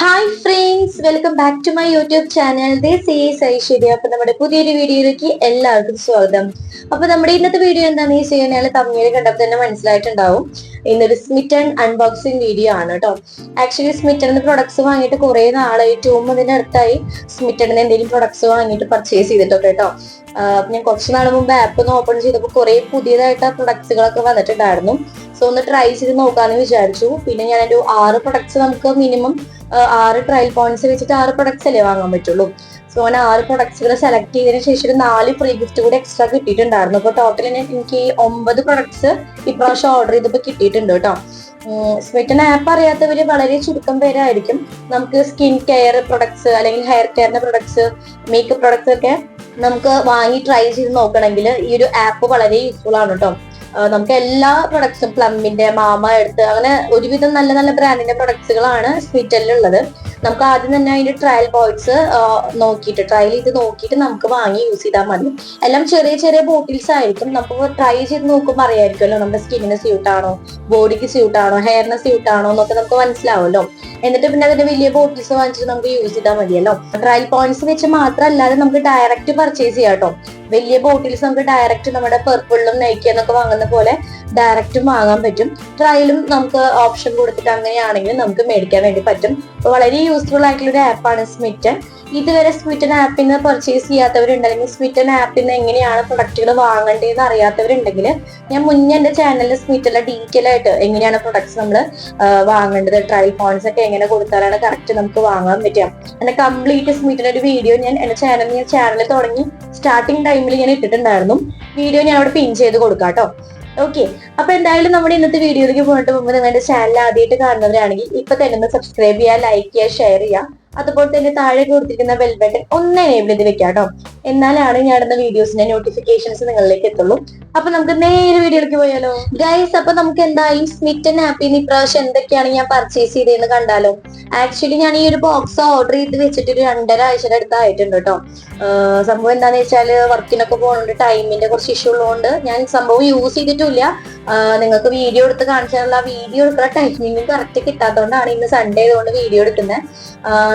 Hi friends welcome back to my YouTube channel this is Aishwarya അപ്പൊ നമ്മുടെ പുതിയൊരു വീഡിയോയിലേക്ക് എല്ലാവർക്കും സ്വാഗതം. അപ്പൊ നമ്മുടെ ഇന്നത്തെ വീഡിയോ എന്താണെന്ന് ഈ കഴിഞ്ഞാൽ തമിഴിൽ കണ്ടപ്പോൾ തന്നെ മനസ്സിലായിട്ടുണ്ടാവും. ഇന്നൊരു സ്മിറ്റൺ അൺബോക്സിങ് വീഡിയോ ആണ് കേട്ടോ ആക്ച്വലി സ്മിറ്റണിന്റെ പ്രൊഡക്ട്സ് വാങ്ങിയിട്ട് കുറെ നാളായിട്ട് അതിന്റെ അടുത്തായി സ്മിറ്റണിന് എന്തെങ്കിലും പ്രൊഡക്ട്സ് വാങ്ങിയിട്ട് പർച്ചേസ് ചെയ്തിട്ടോ കേട്ടോ ഞാൻ കുറച്ച് നാൾ മുമ്പ് ആപ്പ് ഒന്ന് ഓപ്പൺ ചെയ്തപ്പോൾ കുറെ പുതിയതായിട്ട് പ്രൊഡക്ട്സുകളൊക്കെ വന്നിട്ടുണ്ടായിരുന്നു. സോ ഒന്ന് ട്രൈ ചെയ്ത് നോക്കാന്ന് വിചാരിച്ചു. പിന്നെ ഞാൻ ഒരു ആറ് പ്രൊഡക്ട്സ് നമുക്ക് മിനിമം ആറ് ട്രയൽ പോയിന്റ്സ് വെച്ചിട്ട് ആറ് പ്രൊഡക്ട്സ് അല്ലേ വാങ്ങാൻ പറ്റുള്ളൂ. സോ ഞാൻ ആറ് പ്രൊഡക്ട്സുകൾ സെലക്ട് ചെയ്തതിന് ശേഷം ഒരു നാല് ഫ്രീ ഗിഫ്റ്റ് കൂടി എക്സ്ട്രാ കിട്ടിയിട്ടുണ്ടായിരുന്നു. അപ്പോൾ ടോട്ടൽ എനിക്ക് ഒമ്പത് പ്രൊഡക്ട്സ് ഇപ്രാവശ്യം ഓർഡർ ചെയ്തപ്പോൾ കിട്ടിയിട്ടുണ്ട് കേട്ടോ. സ്മിറ്റൻ ആപ്പ് അറിയാത്തവര് വളരെ ചുരുക്കം പേരായിരിക്കും. നമുക്ക് സ്കിൻ കെയർ പ്രൊഡക്ട്സ് അല്ലെങ്കിൽ ഹെയർ കെയറിന്റെ പ്രൊഡക്ട്സ് മേക്കപ്പ് പ്രൊഡക്ട്സ് ഒക്കെ നമുക്ക് വാങ്ങി ട്രൈ ചെയ്ത് നോക്കണമെങ്കിൽ ഈ ഒരു ആപ്പ് വളരെ യൂസ്ഫുൾ ആണ് കേട്ടോ. നമുക്ക് എല്ലാ പ്രൊഡക്ട്സും പ്ലമ്മിന്റെ മാമ എടുത്ത് അങ്ങനെ ഒരുവിധം നല്ല നല്ല ബ്രാൻഡിന്റെ പ്രൊഡക്ട്സുകളാണ് സ്വിറ്റലിലുള്ളത് നമുക്ക് ആദ്യം തന്നെ അതിന്റെ ട്രയൽ ബോയ്സ് നോക്കിയിട്ട് ട്രയൽ ചെയ്ത് നോക്കിയിട്ട് നമുക്ക് വാങ്ങി യൂസ് ചെയ്താൽ മതി. എല്ലാം ചെറിയ ചെറിയ ബോട്ടിൽസ് ആയിരിക്കും. നമുക്ക് ട്രൈ ചെയ്ത് നോക്കുമ്പോൾ അറിയായിരിക്കുമല്ലോ നമ്മുടെ സ്കിന്നിന് സ്യൂട്ട് ആണോ ബോഡിക്ക് സ്യൂട്ട് ആണോ ഹെയറിന് സ്യൂട്ട് ആണോ എന്നൊക്കെ നമുക്ക് മനസ്സിലാവുമല്ലോ. എന്നിട്ട് പിന്നെ അതിന്റെ വലിയ ബോട്ടിൽസ് വാങ്ങിച്ചിട്ട് നമുക്ക് യൂസ് ചെയ്താൽ മതിയല്ലോ. ട്രയൽ പോയിന്റ്സ് വെച്ച് മാത്രമല്ലാതെ നമുക്ക് ഡയറക്റ്റ് പർച്ചേസ് ചെയ്യാം കേട്ടോ. വലിയ ബോട്ടിൽസ് നമുക്ക് ഡയറക്റ്റ് നമ്മുടെ പെർപ്പിളിലും നയിക്കുക എന്നൊക്കെ വാങ്ങുന്ന പോലെ ഡയറക്റ്റും വാങ്ങാൻ പറ്റും. ട്രയലും നമുക്ക് ഓപ്ഷൻ കൊടുത്തിട്ട് അങ്ങനെയാണെങ്കിൽ നമുക്ക് മേടിക്കാൻ വേണ്ടി പറ്റും. വളരെ യൂസ്ഫുൾ ആയിട്ടുള്ള ഒരു ആപ്പാണ് സ്മിറ്റൻ ഇതുവരെ സ്മിറ്റൻ ആപ്പിൽ നിന്ന് പർച്ചേസ് ചെയ്യാത്തവരുണ്ടെങ്കിൽ സ്മിറ്റൻ ആപ്പിൽ നിന്ന് എങ്ങനെയാണ് പ്രൊഡക്റ്റുകൾ വാങ്ങേണ്ടതെന്ന് അറിയാത്തവരുണ്ടെങ്കിൽ ഞാൻ മുന്നേ എന്റെ ചാനലിൽ സ്മിറ്റലെ ഡീറ്റെയിൽ ആയിട്ട് എങ്ങനെയാണ് പ്രൊഡക്ട്സ് നമ്മൾ വാങ്ങേണ്ടത് ട്രയൽ പോയിന്റ്സ് ഒക്കെ എങ്ങനെ കൊടുത്താലാണ് കറക്റ്റ് നമുക്ക് വാങ്ങാൻ പറ്റുക. അങ്ങനെ കംപ്ലീറ്റ് സ്മിറ്റിന്റെ ഒരു വീഡിയോ ഞാൻ എന്റെ ചാനൽ ഞാൻ ചാനൽ തുടങ്ങി സ്റ്റാർട്ടിങ് ടൈമിൽ ഞാൻ ഇട്ടിട്ടുണ്ടായിരുന്നു. വീഡിയോ ഞാൻ അവിടെ പിൻ ചെയ്ത് കൊടുക്കാം കേട്ടോ ഓക്കെ അപ്പൊ എന്തായാലും നമ്മുടെ ഇന്നത്തെ വീഡിയോയിലേക്ക് പോയിട്ട് മുമ്പ് നിങ്ങളുടെ ചാനൽ ആദ്യമായിട്ട് കാണുന്നവരാണെങ്കിൽ ഇപ്പൊ തന്നെ ഒന്ന് സബ്സ്ക്രൈബ് ചെയ്യുക ലൈക്ക് ചെയ്യുക ഷെയർ ചെയ്യുക. അതുപോലെ തന്നെ താഴെ കൊടുത്തിരിക്കുന്ന ബെൽ ബട്ടൺ ഒന്ന് എനേബിൾ ചെയ്ത് വെക്കാം കേട്ടോ എന്നാലാണ് ഞാൻ ഇടുന്ന വീഡിയോസിന്റെ നോട്ടിഫിക്കേഷൻസ് നിങ്ങളിലേക്ക് എത്തുള്ളൂ. അപ്പൊ നമുക്ക് നേരെ വീഡിയോയിലേക്ക് പോയാലോ? ഗൈസ് അപ്പൊ നമുക്ക് എന്തായാലും സ്മിറ്റ് ആൻഡ് നിന്ന് ഇപ്രാവശ്യം എന്തൊക്കെയാണ് ഞാൻ പർച്ചേസ് ചെയ്തതെന്ന് കണ്ടാലോ? ആക്ച്വലി ഞാൻ ഈ ഒരു ബോക്സ് ഓർഡർ ചെയ്ത് വെച്ചിട്ട് ഒരു രണ്ടര ആഴ്ചയുടെ അടുത്തായിട്ടുണ്ട് കേട്ടോ. സംഭവം എന്താണെന്ന് വെച്ചാൽ വർക്കിനൊക്കെ പോകുന്നുണ്ട് ടൈമിന്റെ കുറച്ച് ഇഷ്യൂ ഉള്ളതുകൊണ്ട് ഞാൻ സംഭവം യൂസ് ചെയ്തിട്ടില്ല നിങ്ങൾക്ക് വീഡിയോ എടുത്ത് കാണിച്ചാലുള്ള വീഡിയോ എടുക്കുന്ന ടൈമിംഗ് കറക്റ്റ് കിട്ടാത്തതുകൊണ്ടാണ് ഇന്ന് സൺഡേ ആയതുകൊണ്ട് വീഡിയോ എടുക്കുന്നത്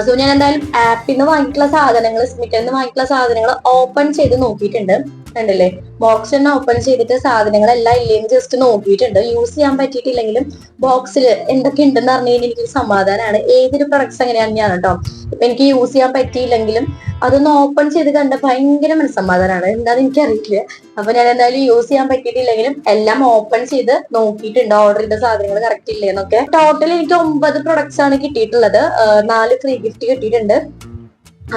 സോ ഞാൻ എന്തായാലും ആപ്പിൽ നിന്ന് വാങ്ങിയിട്ടുള്ള സാധനങ്ങൾ സ്മിറ്റിൽ നിന്ന് വാങ്ങിയിട്ടുള്ള സാധനങ്ങൾ ഓപ്പൺ ചെയ്ത് നോക്കിയിട്ടുണ്ട്. കണ്ടില്ലേ? ബോക്സ് തന്നെ ഓപ്പൺ ചെയ്തിട്ട് സാധനങ്ങൾ എല്ലാം ഇല്ലെന്ന് ജസ്റ്റ് നോക്കിയിട്ടുണ്ട്. യൂസ് ചെയ്യാൻ പറ്റിയിട്ടില്ലെങ്കിലും ബോക്സിൽ എന്തൊക്കെ ഉണ്ടെന്ന് പറഞ്ഞു കഴിഞ്ഞാൽ എനിക്ക് സമാധാനമാണ് ഏതൊരു പ്രൊഡക്ട്സ് അങ്ങനെ തന്നെയാണ് കേട്ടോ. ഇപ്പൊ എനിക്ക് യൂസ് ചെയ്യാൻ പറ്റിയില്ലെങ്കിലും അതൊന്ന് ഓപ്പൺ ചെയ്ത് കണ്ട ഭയങ്കര മനസ്സമാധാനമാണ് എന്താണെന്ന് എനിക്കറിയില്ല. അപ്പൊ ഞാൻ എന്തായാലും യൂസ് ചെയ്യാൻ പറ്റിയിട്ടില്ലെങ്കിലും എല്ലാം ഓപ്പൺ ചെയ്ത് നോക്കിയിട്ടുണ്ട്. ഓർഡർ ചെയ്ത സാധനങ്ങൾ കറക്റ്റ് ഇല്ലേന്നൊക്കെ ടോട്ടൽ എനിക്ക് ഒമ്പത് പ്രൊഡക്ട്സ് ആണ് കിട്ടിയിട്ടുള്ളത്. നാല് ഫ്രീ ഗിഫ്റ്റ് കിട്ടിയിട്ടുണ്ട്.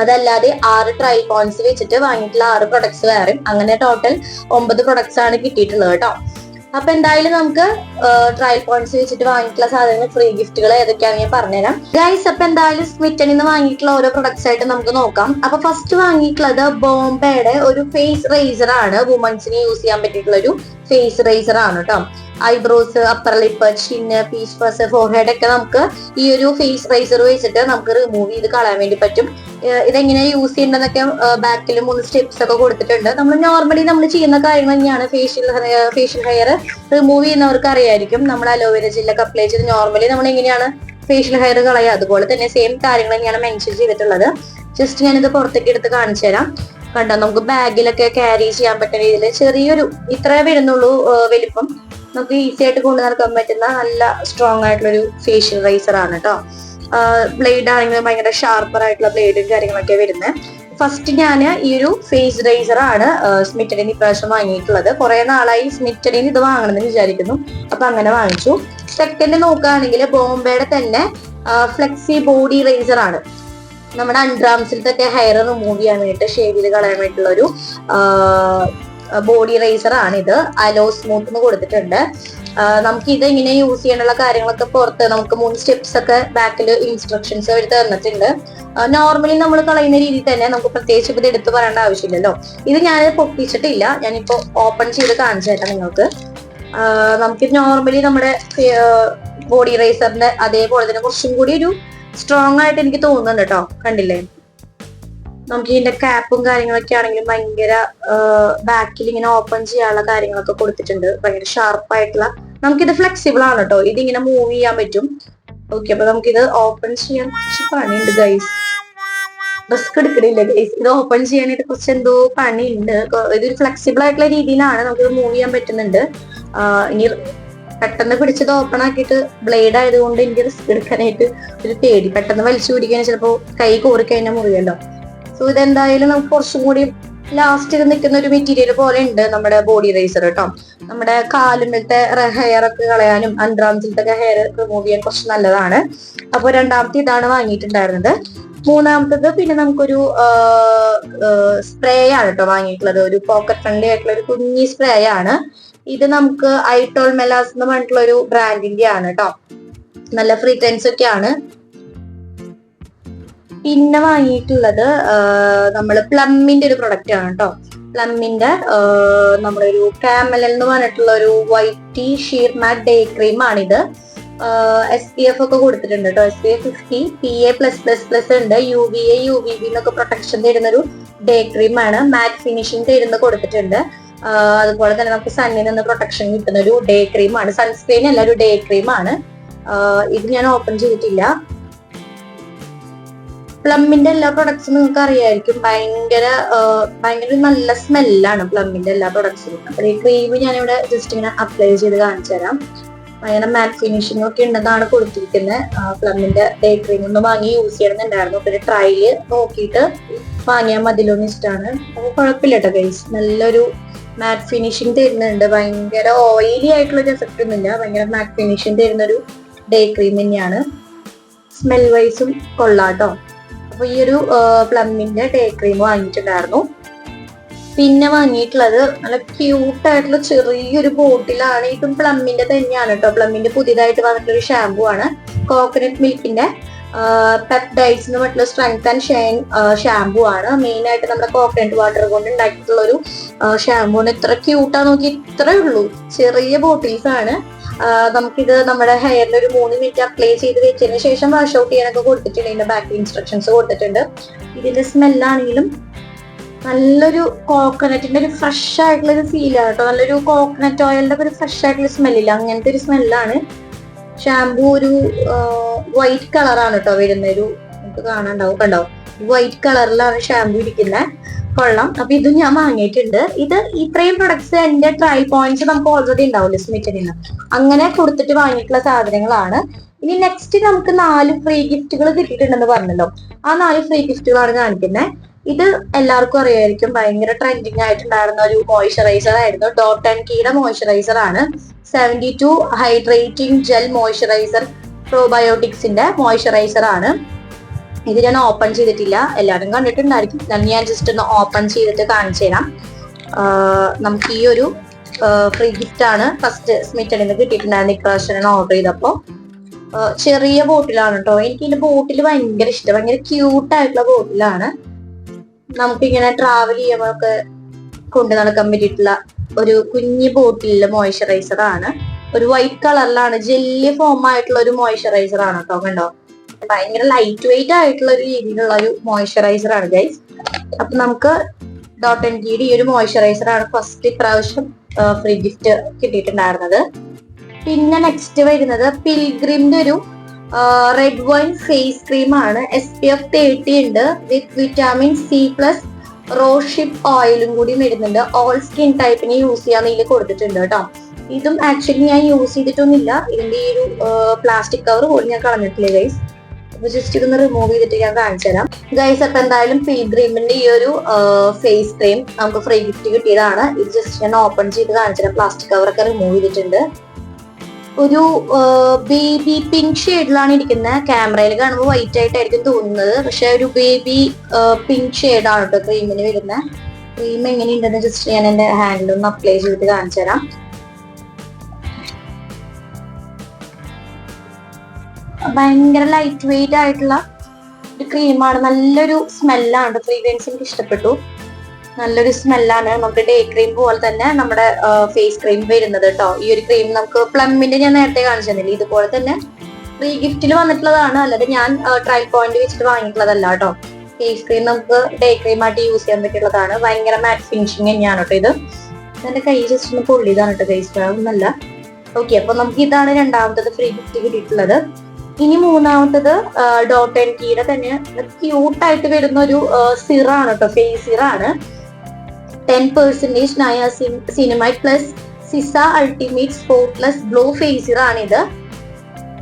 അതല്ലാതെ ആറ് പോയിന്റ്സ് വെച്ചിട്ട് വാങ്ങിയിട്ടുള്ള ആറ് പ്രൊഡക്ട്സ് വേറെ അങ്ങനെ ടോട്ടൽ ഒമ്പത് പ്രൊഡക്ട്സ് ആണ് കിട്ടിയിട്ടുള്ളത് കേട്ടോ. അപ്പൊ എന്തായാലും നമുക്ക് ട്രയൽ പോയിന്റ്സ് വെച്ചിട്ട് വാങ്ങിയിട്ടുള്ള സാധനങ്ങൾ ഫ്രീ ഗിഫ്റ്റുകൾ ഏതൊക്കെയാണ് ഞാൻ പറഞ്ഞുതരാം. ഗൈസ് അപ്പൊ എന്തായാലും സ്മിറ്റനിൽ നിന്ന് വാങ്ങിയിട്ടുള്ള ഓരോ പ്രൊഡക്ട്സ് ആയിട്ട് നമുക്ക് നോക്കാം. അപ്പൊ ഫസ്റ്റ് വാങ്ങിയിട്ടുള്ളത് ബോംബെയുടെ ഒരു ഫേസ് റേസർ ആണ്. വുമൺസിന് യൂസ് ചെയ്യാൻ പറ്റിയിട്ടുള്ള ഒരു ഫേസ് റേസർ ആണ് കേട്ടോ. Eyebrows upper lip chin peach fuzz forehead ഒക്കെ നമുക്ക് ഈ ഒരു ഫേസ് റേസർ വെച്ചിട്ട് നമുക്ക് റിമൂവ് ചെയ്ത് കളയാൻ വേണ്ടി പറ്റും. ഇതെങ്ങനെ യൂസ് ചെയ്യേണ്ടതൊക്കെ ബാക്കിൽ മൂന്ന് സ്റ്റെപ്സ് ഒക്കെ കൊടുത്തിട്ടുണ്ട്. നമ്മൾ നോർമലി നമ്മൾ ചെയ്യുന്ന കാര്യങ്ങൾ തന്നെയാണ് ഫേഷ്യൽ ഫേഷ്യൽ ഹെയർ റിമൂവ് ചെയ്യുന്നവർക്ക് അറിയായിരിക്കും. നമ്മൾ അലോവേര ജെല്ലൊക്കെ അപ്ലൈ ചെയ്ത് നോർമലി നമ്മൾ എങ്ങനെയാണ് ഫേഷ്യൽ ഹെയർ കളയുക. അതുപോലെ തന്നെ സെയിം കാര്യങ്ങൾ തന്നെയാണ് മെൻഷൻ ചെയ്തിട്ടുള്ളത്. ജസ്റ്റ് ഞാനിത് പുറത്തേക്ക് എടുത്ത് കാണിച്ചു തരാം. കണ്ടോ നമുക്ക് ബാഗിലൊക്കെ ക്യാരി ചെയ്യാൻ പറ്റുന്ന രീതിയിൽ ചെറിയൊരു ഇത്രേ വരുന്നുള്ളൂ വലിപ്പം. നമുക്ക് ഈസി ആയിട്ട് കൊണ്ടു നടക്കാൻ പറ്റുന്ന നല്ല സ്ട്രോങ് ആയിട്ടുള്ള ഒരു ഫേഷ്യൽ റൈസർ ആണ് കേട്ടോ ബ്ലേഡ് ആണെങ്കിലും ഭയങ്കര ഷാർപ്പർ ആയിട്ടുള്ള ബ്ലേഡും കാര്യങ്ങളൊക്കെ വരുന്നത് ഫസ്റ്റ് ഞാൻ ഈ ഒരു ഫേസ് റൈസർ ആണ് സ്മിറ്റഡിന് ഇപ്രാവശ്യം വാങ്ങിയിട്ടുള്ളത്. കുറെ നാളായി സ്മിറ്റഡിന് ഇത് വാങ്ങണമെന്ന് വിചാരിക്കുന്നു. അപ്പൊ അങ്ങനെ വാങ്ങിച്ചു. സെക്കൻഡ് നോക്കുകയാണെങ്കിൽ ബോംബെയുടെ തന്നെ ഫ്ലെക്സി ബോഡി റൈസർ ആണ്. നമ്മുടെ അൺഡ്രാംസിലത്തെ ഹെയർ റിമൂവ് ചെയ്യാൻ വേണ്ടിയിട്ട് ഷേവ് ചെയ്ത് കളയാൻ വേണ്ടിയിട്ടുള്ള ഒരു ബോഡി റേസർ ആണ് ഇത്. അലോ സ്മൂത്ത് എന്ന് കൊടുത്തിട്ടുണ്ട്. നമുക്ക് ഇത് ഇങ്ങനെ യൂസ് ചെയ്യാനുള്ള കാര്യങ്ങളൊക്കെ പുറത്ത് നമുക്ക് മൂന്ന് സ്റ്റെപ്സ് ഒക്കെ ബാക്കിൽ ഇൻസ്ട്രക്ഷൻസ് അവർ തന്നിട്ടുണ്ട്. നോർമലി നമ്മൾ കളയുന്ന രീതിയിൽ തന്നെ നമുക്ക് പ്രത്യേകിച്ച് ഇത് എടുത്തു പറയേണ്ട ആവശ്യമില്ലല്ലോ. ഇത് ഞാൻ പൊട്ടിച്ചിട്ടില്ല. ഞാനിപ്പോ ഓപ്പൺ ചെയ്ത് കാണിച്ചു തരാം നിങ്ങൾക്ക്. നമുക്ക് നോർമലി നമ്മുടെ ബോഡി റൈസറിന്റെ അതേപോലെ തന്നെ കുറച്ചും കൂടി ഒരു സ്ട്രോങ് ആയിട്ട് എനിക്ക് തോന്നുന്നുണ്ട് കേട്ടോ കണ്ടില്ലേ? നമുക്ക് ഇതിന്റെ ക്യാപ്പും കാര്യങ്ങളൊക്കെ ആണെങ്കിലും ഭയങ്കര ബാക്കിൽ ഇങ്ങനെ ഓപ്പൺ ചെയ്യാനുള്ള കാര്യങ്ങളൊക്കെ കൊടുത്തിട്ടുണ്ട്. ഭയങ്കര ഷാർപ്പ് ആയിട്ടുള്ള. നമുക്കിത് ഫ്ലെക്സിബിൾ ആണ് കേട്ടോ ഇതിങ്ങനെ മൂവ് ചെയ്യാൻ പറ്റും. ഓക്കെ അപ്പൊ നമുക്കിത് ഓപ്പൺ ചെയ്യാൻ കുറച്ച് പണിയുണ്ട് ഗൈസ് റിസ്ക് എടുക്കണില്ല ഗൈസ് ഇത് ഓപ്പൺ ചെയ്യാനായിട്ട് കുറച്ച് എന്തോ പണിയുണ്ട് ഇതൊരു ഫ്ലെക്സിബിൾ ആയിട്ടുള്ള രീതിയിലാണ് നമുക്കിത് മൂവ് ചെയ്യാൻ പറ്റുന്നുണ്ട്. ഇനി പെട്ടെന്ന് പിടിച്ചത് ഓപ്പൺ ആക്കിയിട്ട് ബ്ലേഡ് ആയതുകൊണ്ട് എനിക്ക് റിസ്ക് എടുക്കാനായിട്ട് ഒരു പേടി. പെട്ടെന്ന് വലിച്ചു പിടിക്കാൻ ചിലപ്പോൾ കൈ കോറി കഴിഞ്ഞാൽ മുറിയല്ലോ. സോ ഇതെന്തായാലും നമുക്ക് കുറച്ചും കൂടി ലാസ്റ്റ് നിൽക്കുന്ന ഒരു മെറ്റീരിയൽ പോലെ ഉണ്ട് നമ്മുടെ ബോഡി റൈസർ കേട്ടോ നമ്മുടെ കാലുമ്പത്തെ ഹെയർ ഒക്കെ കളയാനും അണ്ടർആംസിലത്തെ ഹെയർ റിമൂവ് ചെയ്യാൻ കുറച്ച് നല്ലതാണ്. അപ്പോൾ രണ്ടാമത്തെ ഇതാണ് വാങ്ങിയിട്ടുണ്ടായിരുന്നത്. മൂന്നാമത്തത് പിന്നെ നമുക്കൊരു സ്പ്രേ ആണ് കേട്ടോ വാങ്ങിയിട്ടുള്ളത്. ഒരു പോക്കറ്റ് ഫ്രണ്ട്ലി ആയിട്ടുള്ള ഒരു കുഞ്ഞി സ്പ്രേ ആണ്. ഇത് നമുക്ക് ഐട്ടോൾ മെലാസ് എന്ന് പറഞ്ഞിട്ടുള്ള ഒരു ബ്രാൻഡിന്റെ ആണ് കേട്ടോ നല്ല ഫ്രീക്വൻസ് ഒക്കെയാണ്. പിന്നെ വാങ്ങിയിട്ടുള്ളത് നമ്മൾ പ്ലമ്മിന്റെ ഒരു പ്രൊഡക്റ്റ് ആണ് കേട്ടോ പ്ലമ്മിന്റെ നമ്മളൊരു കാമലൽ എന്ന് പറഞ്ഞിട്ടുള്ള ഒരു white sheer matte day cream ആണിത് എസ് പി എഫ് ഒക്കെ കൊടുത്തിട്ടുണ്ട് കേട്ടോ S P F fifty P A plus plus plus ഉണ്ട്. U V A U V B എന്നൊക്കെ പ്രൊട്ടക്ഷൻ തരുന്ന ഒരു ഡേ ക്രീം ആണ്. മാറ്റ് ഫിനിഷിംഗ് തരുന്ന കൊടുത്തിട്ടുണ്ട്. അതുപോലെ തന്നെ നമുക്ക് സണ്ണിൽ നിന്ന് പ്രൊട്ടക്ഷൻ കിട്ടുന്ന ഒരു ഡേ ക്രീം ആണ്. സൺസ്ക്രീൻ അല്ല ഒരു ഡേ ക്രീം ആണ്. ഇത് ഞാൻ ഓപ്പൺ ചെയ്തിട്ടില്ല. പ്ലമ്മിന്റെ എല്ലാ പ്രൊഡക്ട്സും നിങ്ങൾക്ക് അറിയായിരിക്കും. ഭയങ്കര ഭയങ്കര നല്ല സ്മെല്ലാണ് പ്ലമ്മിന്റെ എല്ലാ പ്രൊഡക്ട്സിനും അപ്പൊ ഈ ക്രീം ഞാനിവിടെ ജസ്റ്റ് ഇങ്ങനെ അപ്ലൈ ചെയ്ത് കാണിച്ചു തരാം. ഭയങ്കര മാറ്റ് ഫിനിഷിംഗ് ഒക്കെ ഉണ്ടെന്നാണ് കൊടുത്തിരിക്കുന്നത് പ്ലമ്മിന്റെ ഡേ ക്രീം ഒന്ന് വാങ്ങി യൂസ് ചെയ്യണമെന്നുണ്ടായിരുന്നു. പിന്നെ ട്രയൽ നോക്കിയിട്ട് വാങ്ങിയാൽ മതിലോ എന്ന് ഇഷ്ടമാണ് അപ്പൊ കുഴപ്പമില്ല കേട്ടോ ഗൈസ് നല്ലൊരു മാറ്റ് ഫിനിഷിംഗ് തരുന്നുണ്ട്. ഭയങ്കര ഓയിലി ആയിട്ടുള്ള ഒരു എഫക്റ്റ് ഒന്നുമില്ല. ഭയങ്കര മാറ്റ് ഫിനിഷിംഗ് തരുന്ന ഒരു ഡേ ക്രീം തന്നെയാണ് സ്മെൽ വൈസും കൊള്ളാട്ടോ അപ്പൊ ഈ ഒരു പ്ലംബിന്റെ ഡേ ക്രീം വാങ്ങിയിട്ടുണ്ടായിരുന്നു. പിന്നെ വാങ്ങിയിട്ടുള്ളത് നല്ല ക്യൂട്ട് ആയിട്ടുള്ള ചെറിയൊരു ബോട്ടിലാണ്. ഇതും പ്ലമ്മിന്റെ തന്നെയാണ് കേട്ടോ പ്ലമ്മിന്റെ പുതിയതായിട്ട് വന്നിട്ടുള്ള ഒരു ഷാമ്പു ആണ്. കോക്കനട്ട് മിൽക്കിന്റെ പെപ്ഡൈറ്റ്സ് എന്ന് പറഞ്ഞിട്ടുള്ള സ്ട്രെങ്ത് ആൻഡ് ഷൈൻ ഷാംപൂ ആണ്. മെയിൻ ആയിട്ട് നമ്മുടെ കോക്കനട്ട് വാട്ടർ കൊണ്ട് ഉണ്ടാക്കിയിട്ടുള്ള ഒരു ഷാമ്പു ആണ്. ഇത്ര ക്യൂട്ടാ നോക്കി ഇത്രേ ഉള്ളൂ. ചെറിയ ബോട്ടിൽസ് ആണ്. നമുക്കിത് നമ്മുടെ ഹെയറിൽ ഒരു മൂന്ന് മിനിറ്റ് അപ്ലൈ ചെയ്ത് വെച്ചതിന് ശേഷം വാഷ് ഔട്ട് ചെയ്യാനൊക്കെ കൊടുത്തിട്ടുണ്ട്. ഇതിന്റെ ബാക്കി ഇൻസ്ട്രക്ഷൻസ് കൊടുത്തിട്ടുണ്ട്. ഇതിന്റെ സ്മെല്ലാണെങ്കിലും നല്ലൊരു കോക്കനറ്റിന്റെ ഒരു ഫ്രഷ് ആയിട്ടുള്ള ഒരു ഫീൽ കേട്ടോ. നല്ലൊരു കോക്കനട്ട് ഓയിലിന്റെ ഒരു ഫ്രഷ് ആയിട്ടുള്ള സ്മെല്ലില്ല അങ്ങനത്തെ ഒരു സ്മെല്ലാണ് ഷാമ്പു ഒരു വൈറ്റ് കളറാണ് കേട്ടോ വരുന്ന. ഒരു നമുക്ക് കാണാണ്ടാവും. കണ്ടോ? വൈറ്റ് കളറിലാണ് ഷാംപൂ ഇരിക്കുന്നത് കൊള്ളാം. അപ്പൊ ഇത് ഞാൻ വാങ്ങിയിട്ടുണ്ട്. ഇത് ഇത്രയും പ്രൊഡക്ട്സ് എന്റെ ട്രയൽ പോയിന്റ്സ് നമുക്ക് ഓൾറെഡി ഉണ്ടാവില്ല സ്മിറ്റിൽ നിന്ന് അങ്ങനെ കൊടുത്തിട്ട് വാങ്ങിയിട്ടുള്ള സാധനങ്ങളാണ്. ഇനി നെക്സ്റ്റ് നമുക്ക് നാല് ഫ്രീ ഗിഫ്റ്റുകൾ കിട്ടിയിട്ടുണ്ടെന്ന് പറഞ്ഞല്ലോ. ആ നാല് ഫ്രീ ഗിഫ്റ്റുകളാണ് കാണിക്കുന്നത് ഇത് എല്ലാവർക്കും അറിയായിരിക്കും ഭയങ്കര ട്രെൻഡിങ് ആയിട്ടുണ്ടായിരുന്ന ഒരു മോയ്സ്ചറൈസർ ആയിരുന്നു. ഡോട്ട് ആൻഡ് കീയുടെ മോയ്സ്ചറൈസർ ആണ്. Seventy two hydrating gel moisturiser പ്രോബയോട്ടിക്സിന്റെ moisturiser ആണ്. ഇത് ഞാൻ ഓപ്പൺ ചെയ്തിട്ടില്ല. എല്ലാവരും കണ്ടിട്ടുണ്ടായിരിക്കും. ഞാൻ ജസ്റ്റ് ഒന്ന് ഓപ്പൺ ചെയ്തിട്ട് കാണിച്ചു തരാം. നമുക്ക് ഈ ഒരു ഫ്രീ ഗിഫ്റ്റ് ആണ് ഫസ്റ്റ് സ്മിറ്റഡിൽ നിന്ന് കിട്ടിയിട്ടുണ്ടായിരുന്നു ഇപ്രാവശ്യം ഓർഡർ ചെയ്തപ്പോൾ ചെറിയ ബോട്ടിലാണ് കേട്ടോ എനിക്ക് ഇതിന്റെ ബോട്ടിൽ ഭയങ്കര ഇഷ്ടം. ഭയങ്കര ക്യൂട്ട് ആയിട്ടുള്ള ബോട്ടിലാണ് നമുക്കിങ്ങനെ ട്രാവൽ ചെയ്യുമ്പോഴൊക്കെ കൊണ്ടു നടക്കാൻ പറ്റിയിട്ടുള്ള ഒരു കുഞ്ഞു ബോട്ടിലുള്ള മോയ്സ്ചറൈസർ ആണ്. ഒരു വൈറ്റ് കളറിലാണ് ജെല്ലി ഫോം ആയിട്ടുള്ള ഒരു മോയ്സ്ചറൈസർ ആണ് കേട്ടോ കണ്ടോ? ഭയങ്കര ലൈറ്റ് വെയിറ്റ് ആയിട്ടുള്ള ഒരു രീതിയിലുള്ള ഒരു മോയ്സ്ചറൈസർ ആണ് ഗൈസ് അപ്പൊ നമുക്ക് ഡോട്ട് എൻ ജിയുടെ ഈ ഒരു മോയ്സ്ചറൈസർ ആണ് ഫസ്റ്റ് ഇപ്രാവശ്യം ഫ്രീ ഗിഫ്റ്റ് കിട്ടിയിട്ടുണ്ടായിരുന്നത്. പിന്നെ നെക്സ്റ്റ് വരുന്നത് പിൽഗ്രിമിന്റെ ഒരു റെഡ് വൈൻ ഫേസ് ക്രീം ആണ്. എസ് പി എഫ് തേർട്ടി ഉണ്ട്. With vitamin C plus rosehip ഓയിലും കൂടി വരുന്നുണ്ട് ഓൾ സ്കിൻ ടൈപ്പിന് യൂസ് ചെയ്യാൻ ഇതിൽ കൊടുത്തിട്ടുണ്ട് കേട്ടോ. ഇതും ആക്ച്വലി ഞാൻ യൂസ് ചെയ്തിട്ടൊന്നുമില്ല. ഇതിന്റെ ഈ ഒരു പ്ലാസ്റ്റിക് കവർ പോലും ഞാൻ കളഞ്ഞിട്ടില്ല ഗൈസ് അപ്പൊ ജസ്റ്റ് ഇതൊന്ന് റിമൂവ് ചെയ്തിട്ട് ഞാൻ കാണിച്ചു തരാം. ഗൈസ് അപ്പൊ എന്തായാലും പിൽഗ്രീമിന്റെ ഈ ഒരു ഫേസ് ക്രീം നമുക്ക് ഫ്രീ ഗിഫ്റ്റ് കിട്ടിയതാണ്. ഇത് ജസ്റ്റ് ഞാൻ ഓപ്പൺ ചെയ്ത് കാണിച്ചു തരാം. പ്ലാസ്റ്റിക് ഒക്കെ റിമൂവ് ചെയ്തിട്ടുണ്ട്. ഒരു ബേബി പിങ്ക് ഷെയ്ഡിലാണ് ഇരിക്കുന്നത് ക്യാമറയിൽ കാണുമ്പോൾ വൈറ്റ് ആയിട്ടായിരിക്കും തോന്നുന്നത്. പക്ഷെ ഒരു ബേബി പിങ്ക് ഷെയ്ഡാണ് കേട്ടോ ക്രീമിന് വരുന്നത് ക്രീം എങ്ങനെയുണ്ടെന്ന് ജസ്റ്റ് ഞാൻ എന്റെ ഹാൻഡിൽ ഒന്ന് അപ്ലൈ ചെയ്ത് കാണിച്ചു തരാം. ഭയങ്കര ലൈറ്റ് വെയിറ്റ് ആയിട്ടുള്ള ഒരു ക്രീമാണ് നല്ലൊരു സ്മെല്ലാണ് ഫ്രീഗ്രൻസ് എനിക്ക് ഇഷ്ടപ്പെട്ടു. നല്ലൊരു സ്മെല്ലാണ് നമുക്ക് ഡേ ക്രീം പോലെ തന്നെ നമ്മുടെ ഫേസ് ക്രീം വരുന്നത് കേട്ടോ ഈ ഒരു ക്രീം നമുക്ക് പ്ലമ്മിന്റെ ഞാൻ നേരത്തെ കാണിച്ചു തന്നില്ല ഇതുപോലെ തന്നെ ഫ്രീ ഗിഫ്റ്റിൽ വന്നിട്ടുള്ളതാണ്. അല്ലാതെ ഞാൻ ട്രയൽ പോയിന്റ് വെച്ചിട്ട് വാങ്ങിയിട്ടുള്ളതല്ല കേട്ടോ ഫേസ് ക്രീം നമുക്ക് ഡേ ക്രീം ആയിട്ട് യൂസ് ചെയ്യാൻ പറ്റിയുള്ളതാണ് ഭയങ്കര മാറ്റ് ഫിനിഷിങ് തന്നെയാണ് കേട്ടോ ഇത്. എന്റെ കൈ ജസ്റ്റ് ഒന്ന് പൊള്ളിയതാണ് കേട്ടോ ഫേസ് ഒന്നല്ല ഓക്കെ അപ്പൊ നമുക്ക് ഇതാണ് രണ്ടാമത്തത് ഫ്രീ ഗിഫ്റ്റ് കിട്ടിയിട്ടുള്ളത്. ഇനി മൂന്നാമത്തത് ഡോട്ട് ആൻഡ് കീയുടെ തന്നെ ക്യൂട്ടായിട്ട് വരുന്ന ഒരു സിറാണ് കേട്ടോ face സിറാണ്. Ten percentage niacinamide plus സിസ അൾട്ടിമേറ്റ് സ്പോട്ട്ലെസ് ഗ്ലോ ഫേസിർ ആണ് ഇത്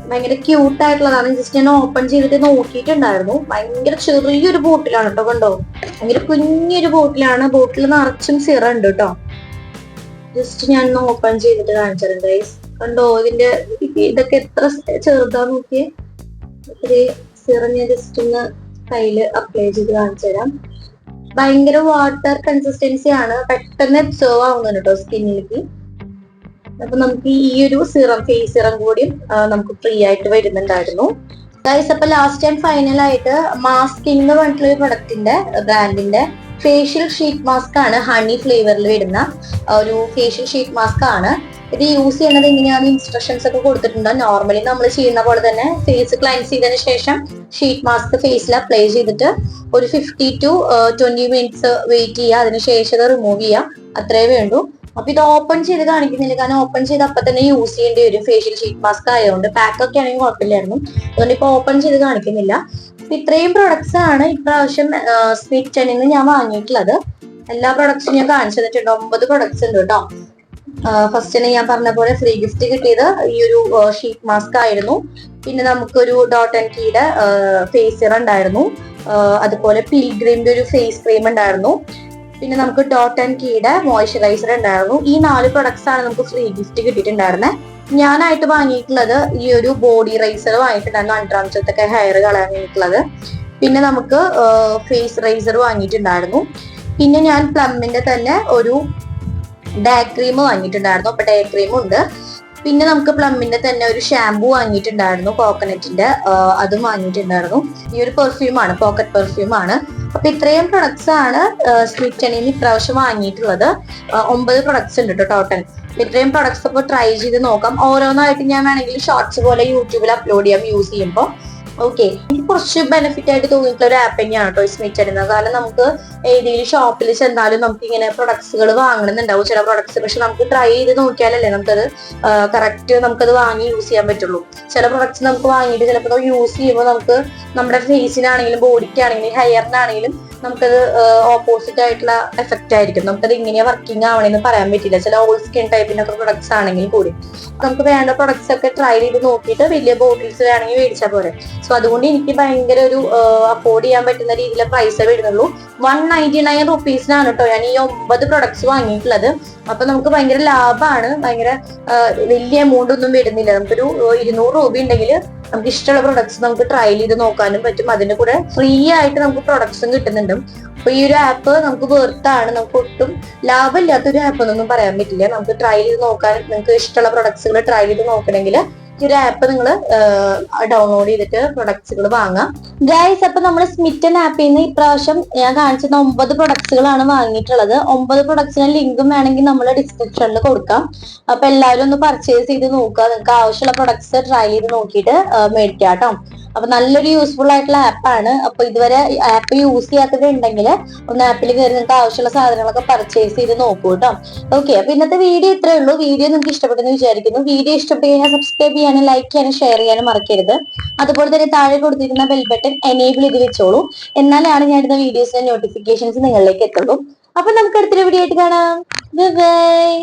ഭയങ്കര ക്യൂട്ട് ആയിട്ടുള്ളതാണ്. ജസ്റ്റ് ഞാൻ ഓപ്പൺ ചെയ്തിട്ട് നോക്കിയിട്ടുണ്ടായിരുന്നു. ഭയങ്കര ചെറിയൊരു ബോട്ടിലാണ് കേട്ടോ കണ്ടോ? ഭയങ്കര കുഞ്ഞൊരു ബോട്ടിലാണ്. ബോട്ടിൽ നിറച്ചും സിറ ഉണ്ട് കേട്ടോ ജസ്റ്റ് ഞാൻ ഓപ്പൺ ചെയ്തിട്ട് കാണിച്ചിട്ടുണ്ട് ഗൈസ് കണ്ടോ? ഇതിന്റെ ഇതൊക്കെ എത്ര ചെറുതാ നോക്കിയേ? ഇത്തിരി സിറ ഞാൻ ജസ്റ്റ് ഒന്ന് കയ്യിൽ അപ്ലൈ ചെയ്ത് കാണിച്ചു തരാം ഭയങ്കര വാട്ടർ കൺസിസ്റ്റൻസി ആണ്. പെട്ടെന്ന് അബ്സോർവ് ആവുന്നുണ്ട് കേട്ടോ സ്കിന്നിലേക്ക് അപ്പൊ നമുക്ക് ഈ ഒരു സിറം ഫേസ് സിറം കൂടിയും നമുക്ക് ഫ്രീ ആയിട്ട് വരുന്നുണ്ടായിരുന്നു. ഗൈസ് അപ്പൊ ലാസ്റ്റ് ആൻഡ് ഫൈനൽ ആയിട്ട് മാസ്കിംഗ് പറഞ്ഞിട്ടുള്ള ഒരു പ്രൊഡക്റ്റിന്റെ ബ്രാൻഡിന്റെ ഫേഷ്യൽ ഷീറ്റ് മാസ്ക് ആണ് ഹണി ഫ്ലേവറിൽ വരുന്ന ഒരു ഫേഷ്യൽ ഷീറ്റ് മാസ്ക് ആണ്. ഇത് യൂസ് ചെയ്യുന്നത് എങ്ങനെയാണ്? ഇൻസ്ട്രക്ഷൻസ് ഒക്കെ കൊടുത്തിട്ടുണ്ട്. നോർമലി നമ്മൾ ചെയ്യുന്ന പോലെ തന്നെ ഫേസ് ക്ലൈൻസ് ചെയ്തതിന് ശേഷം ഷീറ്റ് മാസ്ക് ഫേസിൽ അപ്ലൈ ചെയ്തിട്ട് ഒരു fifty to twenty minutes wait ചെയ്യുക. അതിനുശേഷം അത് റിമൂവ് ചെയ്യുക. അത്രേ വേണ്ടൂ. അപ്പൊ ഇത് ഓപ്പൺ ചെയ്ത് കാണിക്കുന്നില്ല. കാരണം ഓപ്പൺ ചെയ്ത് അപ്പൊ തന്നെ യൂസ് ചെയ്യേണ്ടി വരും. ഫേഷ്യൽ ഷീറ്റ് മാസ്ക് ആയതുകൊണ്ട് പാക്ക് ഒക്കെ ആണെങ്കിൽ കുഴപ്പമില്ലായിരുന്നു. അതുകൊണ്ട് ഇപ്പൊ ഓപ്പൺ ചെയ്ത് കാണിക്കുന്നില്ല. അപ്പൊ ഇത്രയും പ്രൊഡക്ട്സ് ആണ് ഇപ്രാവശ്യം സ്മിറ്റ് നിന്ന് ഞാൻ വാങ്ങിയിട്ടുള്ളത്. എല്ലാ പ്രൊഡക്ട്സും ഞാൻ കാണിച്ചു തന്നിട്ടുണ്ട്. ഒമ്പത് പ്രൊഡക്ട്സ് ഉണ്ട് കേട്ടോ ഫസ്റ്റിന് ഞാൻ പറഞ്ഞ പോലെ ഫ്രീ ഗിഫ്റ്റ് കിട്ടിയത് ഈ ഒരു ഷീറ്റ് മാസ്ക് ആയിരുന്നു. പിന്നെ നമുക്കൊരു ഡോട്ട് ആൻഡ് കീയുടെ ഫേസ് ഉണ്ടായിരുന്നു. അതുപോലെ പിൽഗ്രീമിന്റെ ഒരു ഫേസ് ക്രീം ഉണ്ടായിരുന്നു. പിന്നെ നമുക്ക് ഡോട്ട് ആൻഡ് കീയുടെ മോയ്സ്ചറൈസർ ഉണ്ടായിരുന്നു. ഈ നാല് പ്രൊഡക്ട്സ് ആണ് നമുക്ക് ഫ്രീ ഗിഫ്റ്റ് കിട്ടിയിട്ടുണ്ടായിരുന്നത് ഞാനായിട്ട് വാങ്ങിയിട്ടുള്ളത് ഈ ഒരു ബോഡി റൈസർ വാങ്ങിയിട്ടുണ്ടായിരുന്നു. അണ്ടറാംശത്തൊക്കെ ഹെയർ കളയാൻ വേണ്ടിയിട്ടുള്ളത്. പിന്നെ നമുക്ക് ഫേസ് റൈസർ വാങ്ങിയിട്ടുണ്ടായിരുന്നു. പിന്നെ ഞാൻ പ്ലമ്മിന്റെ തന്നെ ഒരു ഡേ ക്രീം വാങ്ങിയിട്ടുണ്ടായിരുന്നു. അപ്പൊ ഡേ ക്രീം ഉണ്ട്. പിന്നെ നമുക്ക് പ്ലമ്മിന്റെ തന്നെ ഒരു ഷാംപൂ വാങ്ങിയിട്ടുണ്ടായിരുന്നു. കോക്കനറ്റിന്റെ അതും വാങ്ങിയിട്ടുണ്ടായിരുന്നു. ഈ ഒരു പെർഫ്യൂമാണ് പോക്കറ്റ് പെർഫ്യൂം ആണ്. അപ്പൊ ഇത്രയും പ്രൊഡക്ട്സ് ആണ് സ്വീറ്റ് സ്മിറ്റണിന്ന് ഇപ്രാവശ്യം വാങ്ങിയിട്ടുള്ളത്. ഒമ്പത് പ്രൊഡക്ട്സ് ഉണ്ട് കേട്ടോ ടോട്ടൽ ഇത്രയും പ്രൊഡക്ട്സ് അപ്പോൾ ട്രൈ ചെയ്ത് നോക്കാം. ഓരോന്നായിട്ട് ഞാൻ വേണമെങ്കിൽ ഷോർട്സ് പോലെ യൂട്യൂബിൽ അപ്ലോഡ് ചെയ്യാം യൂസ് ചെയ്യുമ്പോൾ ഓക്കെ എനിക്ക് കുറച്ച് ബെനിഫിറ്റ് ആയിട്ട് തോന്നിയിട്ടുള്ള ഒരു ആപ്പ് തന്നെയാണ് കേട്ടോ സ്മിറ്റ് അടിക്കുന്നത് കാരണം നമുക്ക് ഏതെങ്കിലും ഷോപ്പിൽ ചെന്നാലും നമുക്ക് ഇങ്ങനെ പ്രൊഡക്ട്സുകൾ വാങ്ങണമെന്നുണ്ടാവും ചില പ്രൊഡക്ട്സ് പക്ഷെ നമുക്ക് ട്രൈ ചെയ്ത് നോക്കിയാലല്ലേ നമുക്കത് കറക്റ്റ് നമുക്കത് വാങ്ങി യൂസ് ചെയ്യാൻ പറ്റുള്ളൂ. ചില പ്രൊഡക്ട്സ് നമുക്ക് വാങ്ങിയിട്ട് ചിലപ്പോൾ യൂസ് ചെയ്യുമ്പോൾ നമുക്ക് നമ്മുടെ ഫേസിനാണെങ്കിലും ബോഡിക്കാണെങ്കിലും ഹെയറിനാണെങ്കിലും നമുക്കത് ഓപ്പോസിറ്റ് ആയിട്ടുള്ള എഫക്റ്റ് ആയിരിക്കും. നമുക്കത് ഇങ്ങനെയാ വർക്കിംഗ് ആവണമെന്ന് പറയാൻ പറ്റില്ല. ചില ഓൾ സ്കിൻ ടൈപ്പിനൊക്കെ പ്രൊഡക്ട്സ് ആണെങ്കിൽ കൂടി. നമുക്ക് വേണ്ട പ്രൊഡക്ട്സ് ഒക്കെ ട്രൈ ചെയ്ത് നോക്കിയിട്ട് വലിയ ബോട്ടിൽസ് വേണമെങ്കിൽ മേടിച്ചാൽ പോരെ. സോ അതുകൊണ്ട് എനിക്ക് ഭയങ്കര ഒരു അഫോർഡ് ചെയ്യാൻ പറ്റുന്ന രീതിയിലെ പ്രൈസ് വരുന്നുള്ളൂ. വൺ നയന്റി നയൻ റുപ്പീസിനാണ് കേട്ടോ ഞാൻ ഈ ഒമ്പത് പ്രൊഡക്ട്സ് വാങ്ങിയിട്ടുള്ളത്. അപ്പൊ നമുക്ക് ഭയങ്കര ലാഭമാണ് ഭയങ്കര വലിയ എമൗണ്ട് ഒന്നും വരുന്നില്ല. നമുക്കൊരു ഇരുന്നൂറ് രൂപ ഉണ്ടെങ്കിൽ നമുക്ക് ഇഷ്ടമുള്ള പ്രൊഡക്ട്സ് നമുക്ക് ട്രൈ ചെയ്ത് നോക്കാനും പറ്റും. അതിന്റെ കൂടെ ഫ്രീ ആയിട്ട് നമുക്ക് പ്രൊഡക്ട്സും കിട്ടുന്നുണ്ട്. അപ്പൊ ഈ ഒരു ആപ്പ് നമുക്ക് വെർത്താണ് നമുക്ക് ഒട്ടും ലാഭമില്ലാത്ത ഒരു ആപ്പ് എന്നൊന്നും പറയാൻ പറ്റില്ല. നമുക്ക് ട്രൈ ചെയ്ത് നോക്കാൻ നിങ്ങൾക്ക് ഇഷ്ടമുള്ള പ്രൊഡക്ട്സുകൾ ട്രൈ ചെയ്ത് നോക്കണമെങ്കിൽ ഈ ഒരു ആപ്പ് നിങ്ങൾ ഡൗൺലോഡ് ചെയ്തിട്ട് പ്രൊഡക്ട്സുകൾ വാങ്ങാം. ഗൈസ് അപ്പൊ നമ്മൾ സ്മിറ്റൻ ആപ്പിൽ നിന്ന് ഇപ്രാവശ്യം ഞാൻ കാണിച്ചിരുന്ന ഒമ്പത് പ്രൊഡക്ട്സുകളാണ് വാങ്ങിയിട്ടുള്ളത്. ഒമ്പത് പ്രൊഡക്ട്സിന് ലിങ്കും വേണമെങ്കിൽ നമ്മൾ ഡിസ്ക്രിപ്ഷനിൽ കൊടുക്കാം. അപ്പൊ എല്ലാവരും ഒന്ന് പർച്ചേസ് ചെയ്ത് നോക്കുക. നിങ്ങൾക്ക് ആവശ്യമുള്ള പ്രൊഡക്ട്സ് ട്രൈ ചെയ്ത് നോക്കിയിട്ട് മേടിക്കാം കേട്ടോ അപ്പൊ നല്ലൊരു യൂസ്ഫുൾ ആയിട്ടുള്ള ആപ്പാണ് അപ്പൊ ഇതുവരെ ആപ്പ് യൂസ് ചെയ്യാത്തതുണ്ടെങ്കിൽ ഒന്ന് ആപ്പിൽ കയറി നിങ്ങൾക്ക് ആവശ്യമുള്ള സാധനങ്ങളൊക്കെ പർച്ചേസ് ചെയ്ത് നോക്കൂ കേട്ടോ ഓക്കെ അപ്പൊ ഇന്നത്തെ വീഡിയോ ഇത്രേ ഉള്ളൂ. വീഡിയോ നിങ്ങൾക്ക് ഇഷ്ടപ്പെട്ടെന്ന് വിചാരിക്കുന്നു. വീഡിയോ ഇഷ്ടപ്പെട്ട് കഴിഞ്ഞാൽ സബ്സ്ക്രൈബ് ചെയ്യാനും ലൈക്ക് ചെയ്യാനും ഷെയർ ചെയ്യാനും മറക്കരുത്. അതുപോലെ തന്നെ താഴെ കൊടുത്തിരിക്കുന്ന ബെൽ ബട്ടൺ എനേബിൾ ചെയ്ത് വെച്ചോളൂ. എന്നാലാണ് ഞാൻ ഇടുന്ന വീഡിയോസിന്റെ നോട്ടിഫിക്കേഷൻസ് നിങ്ങളിലേക്ക് എത്തുള്ളൂ. അപ്പൊ നമുക്ക് അടുത്തൊരു വീഡിയോ ആയിട്ട് കാണാം. ബൈ